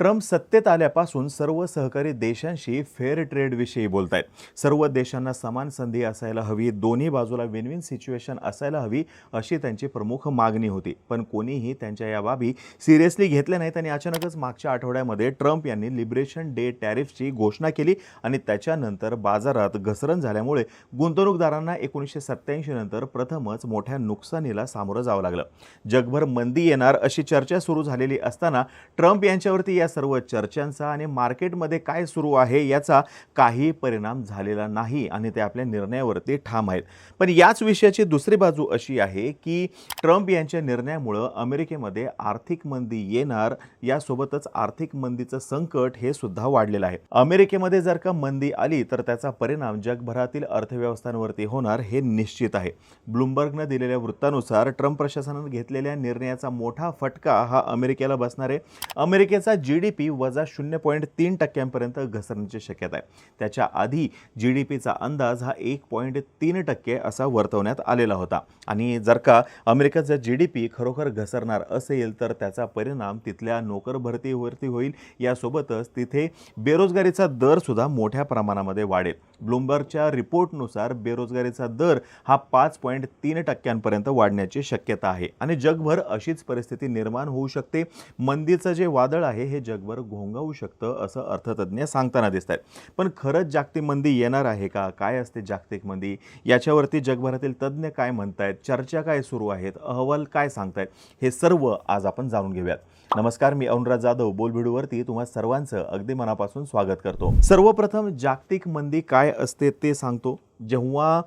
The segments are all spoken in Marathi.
ट्रम्प सत्तेत आल्यापासून सर्व सहकारी देशांशी फेअर ट्रेडविषयी बोलत आहेत सर्व देशांना समान संधी असायला हवी दोन्ही बाजूला विन विन सिच्युएशन असायला हवी अशी त्यांची प्रमुख मागणी होती. पण कोणीही त्यांच्या या बाबी सिरियसली घेतल्या नाहीत आणि अचानकच मागच्या आठवड्यामध्ये ट्रम्प यांनी लिबरेशन डे टॅरिफची घोषणा केली आणि त्याच्यानंतर बाजारात घसरण झाल्यामुळे गुंतवणूकदारांना एकोणीसशे सत्त्याऐंशी नंतर प्रथमच मोठ्या नुकसानीला सामोरं जावं लागलं. जगभर मंदी येणार अशी चर्चा सुरू झालेली असताना ट्रम्प यांच्यावरती या सर्व चर्चांचा आणि मार्केटमध्ये काय सुरू आहे याचा काही परिणाम झालेला नाही आणि ते आपल्या निर्णयावरती ठाम आहेत. पण याच विषयाची दुसरी बाजू अशी आहे की ट्रम्प यांच्या निर्णयामुळं अमेरिकेमध्ये आर्थिक मंदी येणार यासोबतच आर्थिक मंदीचं संकट हे सुद्धा वाढलेलं आहे. अमेरिकेमध्ये जर का मंदी आली तर त्याचा परिणाम जगभरातील अर्थव्यवस्थांवरती होणार हे निश्चित आहे. ब्लूमबर्गनं दिलेल्या वृत्तानुसार ट्रम्प प्रशासनानं घेतलेल्या निर्णयाचा मोठा फटका हा अमेरिकेला बसणार आहे. अमेरिकेचा जी जी डी पी वजा शून्य पॉईंट तीन टक्क्यांपर्यंत घसरण्याची शक्यता आहे. त्याच्या आधी जी डी पीचा अंदाज हा एक पॉईंट तीन टक्के असा वर्तवण्यात आलेला होता. आणि जर का अमेरिकेचा जी डी पी खरोखर घसरणार असेल तर त्याचा परिणाम तिथल्या नोकर भरतीवरती होईल. यासोबतच तिथे बेरोजगारीचा दरसुद्धा मोठ्या प्रमाणामध्ये वाढेल. ब्लूमबर्गच्या रिपोर्टनुसार बेरोजगारीचा दर हा पाच पॉईंट तीन टक्क्यांपर्यंत वाढण्याची शक्यता आहे. आणि जगभर अशीच परिस्थिती निर्माण होऊ शकते. मंदीचं जे वादळ आहे हे जगभर घोंगावू शकतं असं अर्थतज्ज्ञ सांगताना दिसत आहेत पण खरंच जागतिक मंदी येणार आहे का? काय असते जागतिक मंदी? याच्यावरती जगभरातील तज्ज्ञ काय म्हणत आहेत चर्चा काय सुरू आहेत? अहवाल काय सांगतायत? हे सर्व आज आपण जाणून घेऊयात. नमस्कार मी अनुराज जाधव. बोलभिडूवरती तुम्हा सर्वांचं अगदी मनापासून स्वागत करतो. सर्वप्रथम जागतिक मंदी काय असते ते सांगतो. जेव्हा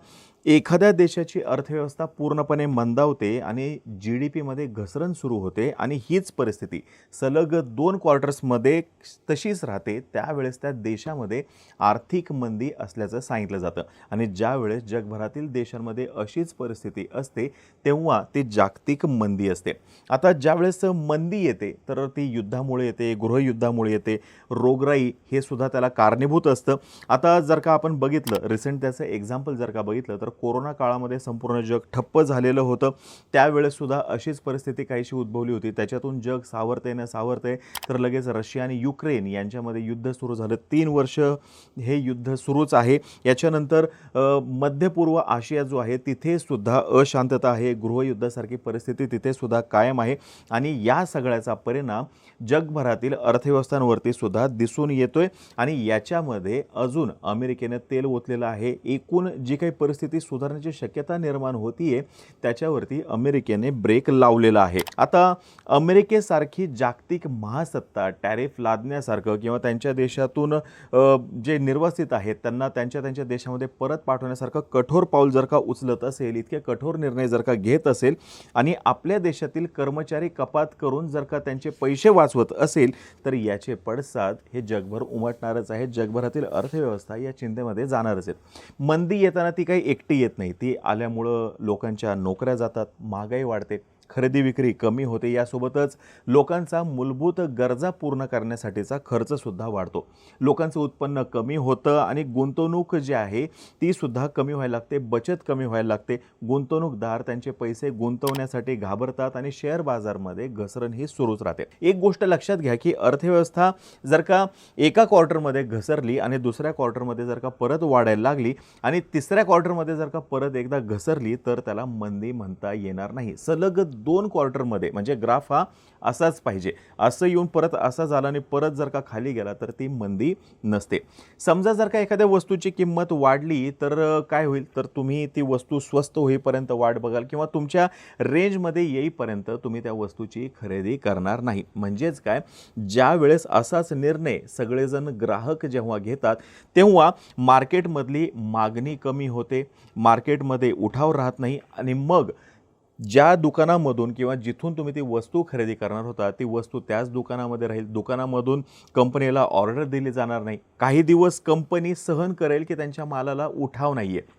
एखाद्या देशाची अर्थव्यवस्था पूर्णपणे मंदावते आणि जी डी पीमध्ये घसरण सुरू होते आणि हीच परिस्थिती सलग दोन क्वार्टर्समध्ये तशीच राहते त्यावेळेस त्या देशामध्ये आर्थिक मंदी असल्याचं सांगितलं जातं. आणि ज्यावेळेस जगभरातील देशांमध्ये अशीच परिस्थिती असते तेव्हा ती जागतिक मंदी असते. आता ज्यावेळेस मंदी येते तर ती युद्धामुळे येते गृहयुद्धामुळे येते रोगराई हे सुद्धा त्याला कारणीभूत असतं. आता जर का आपण बघितलं रिसेंट त्याचं एक्झाम्पल जर का बघितलं तर कोरोना काळामध्ये संपूर्ण जग ठप्प झालेलं होतं. त्यावेळेससुद्धा अशीच परिस्थिती काहीशी उद्भवली होती. त्याच्यातून जग सावरते न सावरते तर लगेच रशिया आणि युक्रेन यांच्यामध्ये युद्ध सुरू झालं. तीन वर्ष हे युद्ध सुरूच आहे. याच्यानंतर मध्यपूर्व मध्य पूर्व आशिया जो आहे तिथेसुद्धा अशांतता आहे. गृहयुद्धासारखी परिस्थिती तिथेसुद्धा कायम आहे. आणि या सगळ्याचा परिणाम जगभरातील अर्थव्यवस्थांवरती सुद्धा दिसून येतोय. आणि याच्यामध्ये अजून अमेरिकेनं तेल ओतलेलं आहे. एकूण जी काही परिस्थिती सुधारण्याची शक्यता निर्माण होतीये त्याच्यावरती अमेरिकेने ब्रेक लावलेला आहे. आता अमेरिकेसारखी जागतिक महासत्ता टॅरिफ लादण्यासारखं किंवा त्यांच्या देशातून जे निर्वासित आहेत त्यांना त्यांच्या त्यांच्या देशामध्ये परत पाठवण्यासारखं कठोर पाऊल जर का उचलत असेल इतके कठोर निर्णय जर का घेत असेल आणि आपल्या देशातील कर्मचारी कपात करून जर का त्यांचे पैसे वाचवत असेल तर याचे पडसाद हे जगभर उमटणारच आहे. जगभरातील अर्थव्यवस्था या चिंतेमध्ये जाणारच आहे मंदी येताना ती काही एकटी येत नाही. ती आल्यामुळं लोकांच्या नोकऱ्या जातात महागाई वाढते. खरेदी विक्री कमी होते. यासोबतच लोकांचा मूलभूत गरजा पूर्ण करण्यासाठीचा खर्चसुद्धा वाढतो. लोकांचं उत्पन्न कमी होतं आणि गुंतवणूक जी आहे तीसुद्धा कमी व्हायला लागते बचत कमी व्हायला लागते. गुंतवणूकदार त्यांचे पैसे गुंतवण्यासाठी घाबरतात आणि शेअर बाजारमध्ये घसरण ही सुरूच राहते. एक गोष्ट लक्षात घ्या की अर्थव्यवस्था जर का एका क्वार्टरमध्ये घसरली आणि दुसऱ्या क्वार्टरमध्ये जर का परत वाढायला लागली आणि तिसऱ्या क्वार्टरमध्ये जर का परत एकदा घसरली तर त्याला मंदी म्हणता येणार नाही. सलग दोन क्वार्टरमध्ये म्हणजे ग्राफ हा असाच पाहिजे. असं येऊन परत असा झाला आणि परत जर का खाली गेला तर ती मंदी नसते. समजा जर का एखाद्या वस्तूची किंमत वाढली तर काय होईल? तर तुम्ही ती वस्तू स्वस्त होईपर्यंत वाट बघाल किंवा तुमच्या रेंजमध्ये येईपर्यंत तुम्ही त्या वस्तूची खरेदी करणार नाही. म्हणजेच काय? ज्या वेळेस असाच निर्णय सगळेजण ग्राहक जेव्हा घेतात तेव्हा मार्केटमधली मागणी कमी होते मार्केटमध्ये उठाव राहत नाही आणि मग ज्या दुकानामधून किंवा जिथून तुम्ही ती वस्तू खरेदी करणार होता ती वस्तू त्याच दुकानामध्ये राहील. दुकानामधून कंपनीला ऑर्डर दिली जाणार नाही. काही दिवस कंपनी सहन करेल की त्यांच्या मालाला उठाव नाही आहे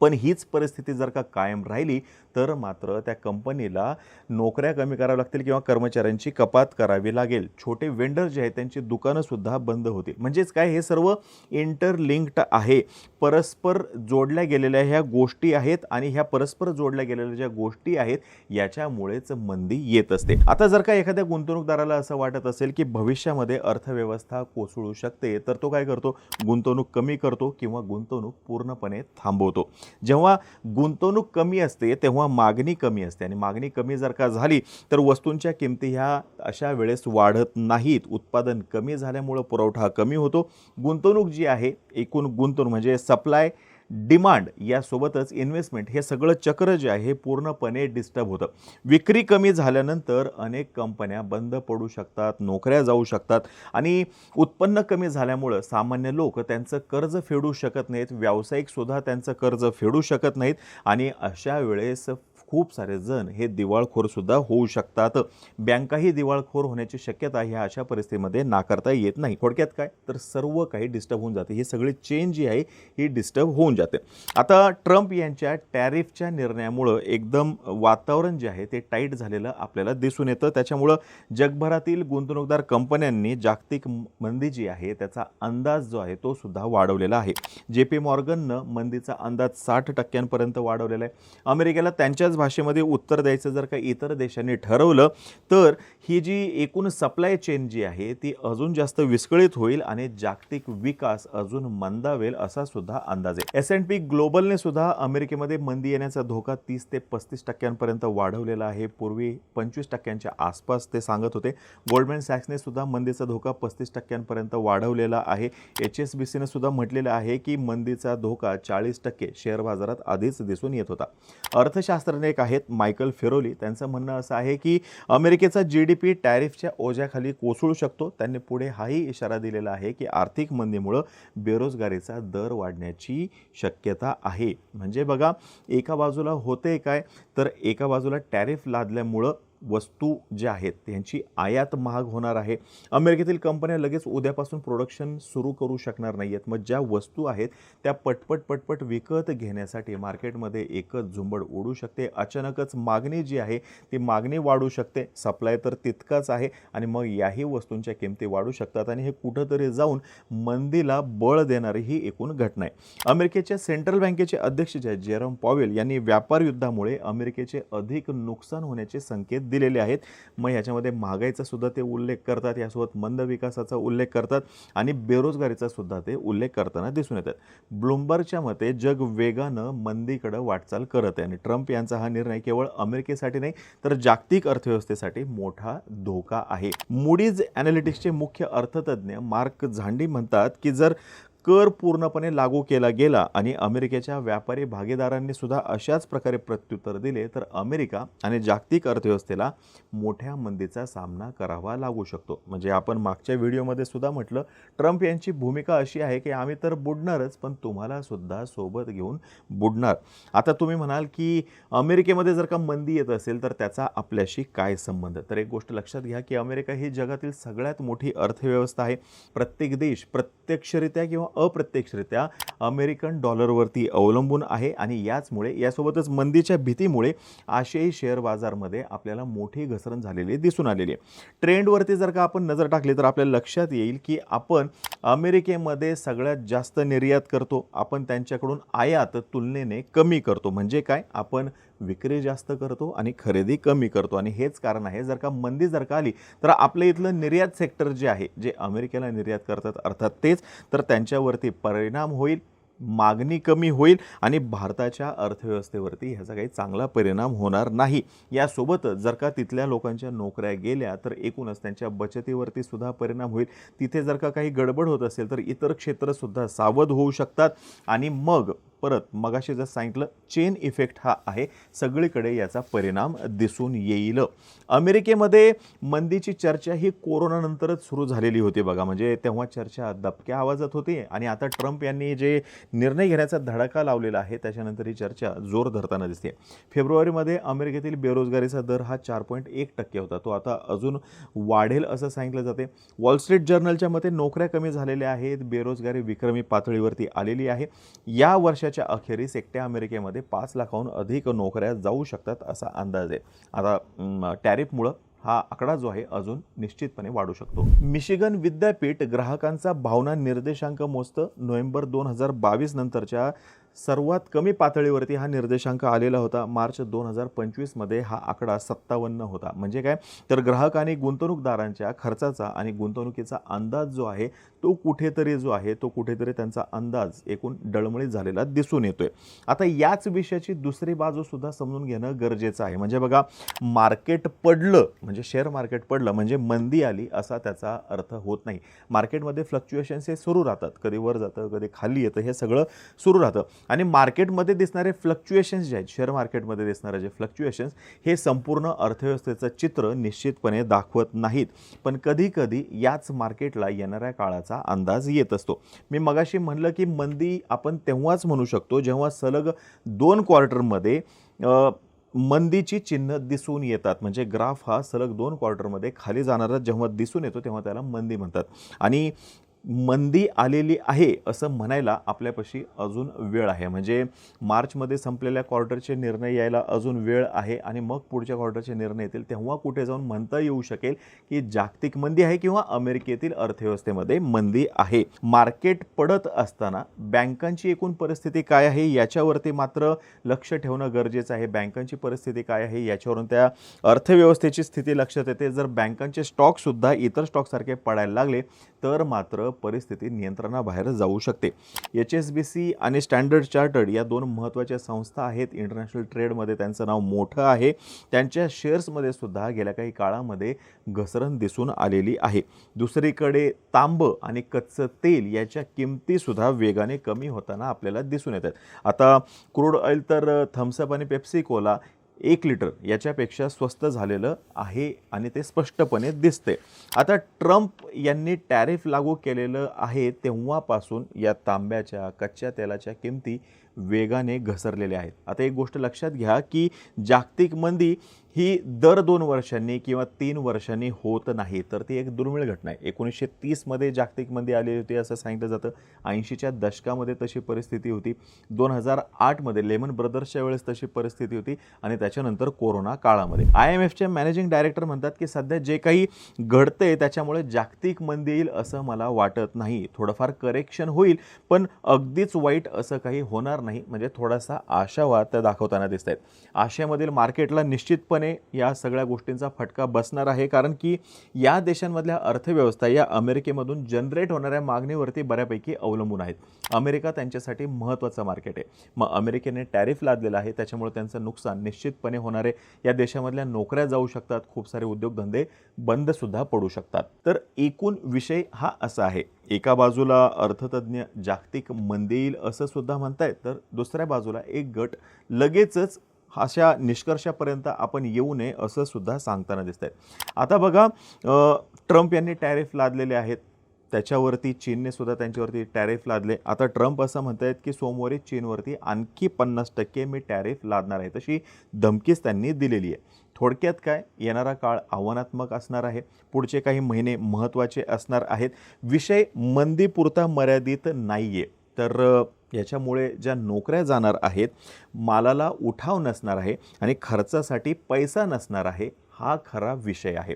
पण हीच परिस्थिती जर का कायम राहिली तर मात्र त्या कंपनीला नोकऱ्या कमी कराव्या लागतील किंवा कर्मचाऱ्यांची कपात करावी लागेल. छोटे वेंडर जे आहेत त्यांची दुकानंसुद्धा बंद होतील. म्हणजेच काय हे सर्व इंटरलिंक्ड आहे. परस्पर जोडल्या गेलेल्या ह्या गोष्टी आहेत आणि ह्या परस्पर जोडल्या गेलेल्या ज्या गोष्टी आहेत याच्यामुळेच मंदी येत असते. आता जर का एखाद्या गुंतवणूकदाराला असं वाटत असेल की भविष्यामध्ये अर्थव्यवस्था कोसळू शकते तर तो काय करतो? गुंतवणूक कमी करतो किंवा गुंतवणूक पूर्णपणे थांबवतो. जेव्हा गुंतवणूक कमी असते तेव्हा मागणी कमी असते. आणि मागणी कमी जर का झाली तर वस्तूंच्या किमती ह्या अशा वेळेस वाढत नाहीत. उत्पादन कमी झाल्यामुळं पुरवठा कमी होतो. गुंतवणूक जी आहे एकूण गुंतवणूक म्हणजे सप्लाय डिमांड यासोबतच इन्व्हेस्टमेंट हे सगळं चक्र जे आहे हे पूर्णपणे डिस्टर्ब होतं. विक्री कमी झाल्यानंतर अनेक कंपन्या बंद पडू शकतात नोकऱ्या जाऊ शकतात आणि उत्पन्न कमी झाल्यामुळं सामान्य लोक त्यांचं कर्ज फेडू शकत नाहीत व्यावसायिकसुद्धा त्यांचं कर्ज फेडू शकत नाहीत आणि अशा वेळेस खूप सारे जण हे दिवाळखोरसुद्धा होऊ शकतात. बँकाही दिवाळखोर होण्याची शक्यता ह्या अशा परिस्थितीमध्ये नाकारता येत नाही. थोडक्यात काय? तर सर्व काही डिस्टर्ब होऊन जाते. ही सगळी चेन जी आहे ही डिस्टर्ब होऊन जाते. आता ट्रम्प यांच्या टॅरिफच्या निर्णयामुळं एकदम वातावरण जे आहे ते टाईट झालेलं आपल्याला दिसून येतं. त्याच्यामुळं जगभरातील गुंतवणूकदार कंपन्यांनी जागतिक मंदी जी आहे त्याचा अंदाज जो आहे तो सुद्धा वाढवलेला आहे. जे पी मॉर्गननं मंदीचा अंदाज साठ टक्क्यांपर्यंत वाढवलेला आहे. अमेरिकेला त्यांच्याच भाषेमध्ये उत्तर द्यायचं जर का इतर देशांनी ठरवलं तर ही जी एकूण सप्लाय चेन जी आहे ती अजून जास्त विस्कळीत होईल आणि जागतिक विकास अजून मंदावेल असा सुद्धा अंदाज आहे. एस एन पी ग्लोबलने सुद्धा अमेरिकेमध्ये मंदी येण्याचा धोका तीस ते पस्तीस टक्क्यांपर्यंत वाढवलेला आहे. पूर्वी पंचवीस टक्क्यांच्या आसपास ते सांगत होते. गोल्डमॅन सॅक्सने सुद्धा मंदीचा धोका पस्तीस टक्क्यांपर्यंत वाढवलेला आहे. एच एस बी सीने सुद्धा म्हटलेलं आहे की मंदीचा धोका चाळीस टक्के शेअर बाजारात आधीच दिसून येत होता. अर्थशास्त्राने एक आहेत मायकल फेरोली. त्यांचं म्हणणं असं आहे की अमेरिकेचा जी डी पी टॅरिफच्या ओझ्याखाली कोसळू शकतो. त्यांनी पुढे हाही इशारा दिलेला आहे की आर्थिक मंदीमुळं बेरोजगारीचा दर वाढण्याची शक्यता आहे. म्हणजे बघा एका बाजूला होते काय तर एका बाजूला टॅरिफ लादल्यामुळं वस्तू ज्या आहेत त्यांची आयात महाग होणार आहे. अमेरिकेतील कंपन्या लगेच उद्यापासून प्रोडक्शन सुरू करू शकणार नाही आहेत मग ज्या वस्तू आहेत त्या पटपट पटपट विकत घेण्यासाठी मार्केटमध्ये एकच झुंबड उडू शकते. अचानकच मागणी जी आहे ती मागणी वाढू शकते. सप्लाय तर तितकाच आहे आणि मग याही वस्तूंच्या किमती वाढू शकतात आणि हे कुठंतरी जाऊन मंदीला बळ देणारी ही एकूण घटना आहे. अमेरिकेच्या सेंट्रल बँकेचे अध्यक्ष जे आहेत जेरम पॉवेल यांनी व्यापार युद्धामुळे अमेरिकेचे अधिक नुकसान होण्याचे संकेत दिलेले आहेत. मग याच्यामध्ये महागाईचा सुद्धा ते उल्लेख करतात. यासोबत मंद विकासाचा उल्लेख करतात आणि बेरोजगारीचा सुद्धा ते उल्लेख करताना दिसून येतात. ब्लुमबर्गच्या मते जग वेगानं मंदीकडे वाटचाल करत आहे आणि ट्रम्प यांचा हा निर्णय केवळ अमेरिकेसाठी नाही तर जागतिक अर्थव्यवस्थेसाठी मोठा धोका आहे. मुडीज ॲनालिटिक्सचे मुख्य अर्थतज्ञ मार्क झांडी म्हणतात की जर कर पूर्णपणे लागू केला गेला आणि अमेरिकेच्या व्यापारी भागीदारांनी सुद्धा अशाच प्रकारे प्रत्युत्तर दिले तर अमेरिका आणि जागतिक अर्थव्यवस्थेला मोठ्या मंदीचा सामना करावा लागू शकतो. म्हणजे आपण मागच्या व्हिडिओमध्ये सुद्धा म्हटलं ट्रम्प यांची भूमिका अशी आहे की आम्ही तर बुडणारच पण तुम्हाला सुद्धा सोबत घेऊन बुडणार. आता तुम्ही म्हणाल की अमेरिकेमध्ये जर का मंदी येत असेल तर त्याचा आपल्याशी काय संबंध? तर एक गोष्ट लक्षात घ्या की अमेरिका ही जगातील सगळ्यात मोठी अर्थव्यवस्था आहे. प्रत्येक देश प्रत्यक्षरित्या किंवा अप्रत्यक्षरित्या अमेरिकन डॉलरवरती अवलंबून आहे आणि याचमुळे यासोबतच मंदीच्या भीतीमुळे आशियाई शेअर बाजारमध्ये आपल्याला मोठी घसरण झालेली दिसून आलेली आहे. ट्रेंडवरती जर का आपण नजर टाकली तर आपल्याला लक्षात येईल की आपण अमेरिकेमध्ये सगळ्यात जास्त निर्यात करतो. आपण त्यांच्याकडून आयात तुलनेने कमी करतो. म्हणजे काय? आपण विक्री जास्त करतो आणि खरेदी कमी करतो. आणि हेच कारण आहे जर का मंदी जर का आली तर आपल्या इथलं निर्यात सेक्टर जे आहे जे अमेरिकेला निर्यात करतात अर्थात तेच तर त्यांच्यावरती परिणाम होईल मागणी कमी होईल आणि भारताच्या अर्थव्यवस्थेवरती ह्याचा काही चांगला परिणाम होणार नाही. यासोबतच जर का तिथल्या लोकांच्या नोकऱ्या गेल्या तर एकूणच त्यांच्या बचतीवरती सुद्धा परिणाम होईल. तिथे जर का काही गडबड होत असेल तर इतर क्षेत्रसुद्धा सावध होऊ शकतात. आणि मग परत मगाशी जर सांगितलं चेन इफेक्ट हा आहे. सगळीकडे याचा परिणाम दिसून येईल. अमेरिकेमध्ये मंदीची चर्चा ही कोरोनानंतरच सुरू झालेली होती बघा. म्हणजे तेव्हा चर्चा दबक्या आवाजात होती आणि आता ट्रम्प यांनी जे निर्णय घेण्याचा धडका लावलेला आहे त्याच्यानंतर ही चर्चा जोर धरताना दिसते. फेब्रुवारीमध्ये अमेरिकेतील बेरोजगारीचा दर हा चार पॉईंट एक टक्के होता. तो आता अजून वाढेल असं सांगितलं जाते. वॉल स्ट्रीट जर्नलच्या मते नोकऱ्या कमी झालेल्या आहेत बेरोजगारी विक्रमी पातळीवरती आलेली आहे. या वर्षाच्या वर्षाच्या अखेरीस एकट्या अमेरिकेमध्ये पाच लाखाहून अधिक नोकऱ्या जाऊ शकतात असा अंदाज आहे. आता टॅरिफमुळं हा आकडा जो आहे अजून निश्चितपणे वाढू शकतो. मिशिगन विद्यापीठ ग्राहकांचा भावना निर्देशांक मोजतं नोव्हेंबर दोन हजार बावीस नंतरच्या सर्वात कमी पातळीवरती हा निर्देशांक आलेला होता. मार्च दोन हजार पंचवीसमध्ये हा आकडा सत्तावन्न होता. म्हणजे काय? तर ग्राहक आणि गुंतवणूकदारांच्या खर्चाचा आणि गुंतवणुकीचा अंदाज जो आहे तो कुठेतरी जो आहे तो कुठेतरी त्यांचा अंदाज एकूण डळमळीत झालेला दिसून येतोय. आता याच विषयाची दुसरी बाजूसुद्धा समजून घेणं गरजेचं आहे. म्हणजे बघा मार्केट पडलं म्हणजे शेअर मार्केट पडलं म्हणजे मंदी आली असा त्याचा अर्थ होत नाही. मार्केटमध्ये फ्लक्च्युएशन्स हे सुरू राहतात. कधी वर जातं कधी खाली येतं हे सगळं सुरू राहतं. आणि मार्केटमध्ये दिसणारे फ्लक्च्युएशन्स जे आहेत शेअर मार्केटमध्ये दिसणारे जे फ्लक्च्युएशन्स हे संपूर्ण अर्थव्यवस्थेचं चित्र निश्चितपणे दाखवत नाहीत. पण कधीकधी याच मार्केटला येणाऱ्या काळाचा अंदाज येत असतो. मी मगाशी म्हणलं की मंदी आपण तेव्हाच म्हणू शकतो जेव्हा सलग दोन क्वार्टरमध्ये मंदीची चिन्ह दिसून येतात. म्हणजे ग्राफ हा सलग दोन क्वार्टरमध्ये खाली जाणारा जेव्हा दिसून येतो तेव्हा त्याला मंदी म्हणतात. आणि मंदी आलेली आहे असं म्हणायला आपल्यापाशी अजून वेळ आहे. म्हणजे मार्चमध्ये संपलेल्या क्वार्टरचे निर्णय यायला अजून वेळ आहे आणि मग पुढच्या क्वार्टरचे निर्णय येतील तेव्हा कुठे जाऊन म्हणता येऊ शकेल की जागतिक मंदी आहे किंवा अमेरिकेतील अर्थव्यवस्थेमध्ये मंदी आहे. मार्केट पडत असताना बँकांची एकूण परिस्थिती काय आहे याच्यावरती मात्र लक्ष ठेवणं गरजेचं आहे. बँकांची परिस्थिती काय आहे याच्यावरून त्या अर्थव्यवस्थेची स्थिती लक्षात येते. जर बँकांचे स्टॉकसुद्धा इतर स्टॉकसारखे पडायला लागले तर मात्र परिस्थिती नियंत्रणाबाहेर जाऊ शकते. एच एस बी सी आणि स्टँडर्ड चार्टर्ड या दोन महत्त्वाच्या संस्था आहेत. इंटरनॅशनल ट्रेडमध्ये त्यांचं नाव मोठं आहे. त्यांच्या शेअर्समध्ये सुद्धा गेल्या काही काळामध्ये घसरण दिसून आलेली आहे. दुसरीकडे तांब आणि कच्चं तेल याच्या किमतीसुद्धा वेगाने कमी होताना आपल्याला दिसून येतात. आता क्रूड ऑइल तर थम्सअप आणि पेप्सी कोला एक लिटर याच्यापेक्षा स्वस्त झालेलं आहे आणि ते स्पष्टपणे दिसते. आता ट्रम्प यांनी टॅरिफ लागू केलेलं आहे तेव्हापासून या तांब्याच्या कच्च्या तेलाच्या किमती वेगाने घसरलेल्या आहेत. आता एक गोष्ट लक्षात घ्या की जागतिक मंदी ही दर दोन वर्षांनी किंवा तीन वर्षांनी होत नाही. तर ती एक दुर्मिळ घटना आहे. एकोणीसशे तीसमध्ये जागतिक मंदी आलेली होती असं सांगितलं जातं. ऐंशीच्या दशकामध्ये तशी परिस्थिती होती. दोन हजार आठमध्ये लेमन ब्रदर्सच्या वेळेस तशी परिस्थिती होती आणि त्याच्यानंतर कोरोना काळामध्ये. आय एम एफचे मॅनेजिंग डायरेक्टर म्हणतात की सध्या जे काही घडतंय त्याच्यामुळे जागतिक मंदी येईल असं मला वाटत नाही. थोडंफार करेक्शन होईल पण अगदीच वाईट असं काही होणार नाही. म्हणजे थोडासा आशावाद त्या दाखवताना दिसत आहेत आशियामधील मार्केटला निश्चितपणे या सगळ्या गोष्टींचा फटका बसणार आहे. कारण की या देशांमधल्या अर्थव्यवस्था या अमेरिकेमधून जनरेट होणाऱ्या मागणीवरती बऱ्यापैकी अवलंबून आहेत. अमेरिका त्यांच्यासाठी महत्त्वाचं मार्केट आहे. मग अमेरिकेने टॅरिफ लादलेला आहे. त्याच्यामुळे त्यांचं नुकसान निश्चितपणे होणारे या देशामधल्या नोकऱ्या जाऊ शकतात. खूप सारे उद्योगधंदे बंदसुद्धा पडू शकतात. तर एकूण विषय हा असा आहे. एका बाजूला अर्थतज्ञ जागतिक मंदी येईल असं सुद्धा म्हणतायत तर दुसऱ्या बाजूला एक गट लगेचच अशा निष्कर्षापर्यंत आपण येऊ नये असं सुद्धा सांगताना दिसत आहे आता बघा ट्रम्प यांनी टॅरिफ लादलेले आहेत. त्याच्यावरती चीनने सुद्धा त्यांच्यावरती टॅरिफ लादले. आता ट्रम्प असं म्हणत आहेत की सोमवारी चीनवरती आणखी पन्नास टक्के मी टॅरिफ लादणार आहे. तशी धमकीच त्यांनी दिलेली आहे. थोडक्यात काय? येणारा काळ आव्हानात्मक असणार आहे. पुढचे काही महिने महत्त्वाचे असणार आहेत. विषय मंदीपुरता मर्यादित नाही आहे तर याच्यामुळे ज्या नोकऱ्या जाणार आहेत मालाला उठाव नसणार आहे आणि खर्चासाठी पैसा नसणार आहे हा खरा विषय आहे.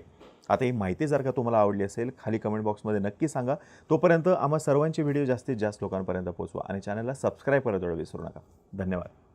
आता ही माहिती जर का तुम्हाला आवडली असेल खाली कमेंट बॉक्समध्ये नक्की सांगा. तोपर्यंत आम्हा सर्वांचे व्हिडिओ जास्तीत जास्त लोकांपर्यंत पोहोचवा आणि चॅनलला सबस्क्राईब करायला विसरू नका. धन्यवाद.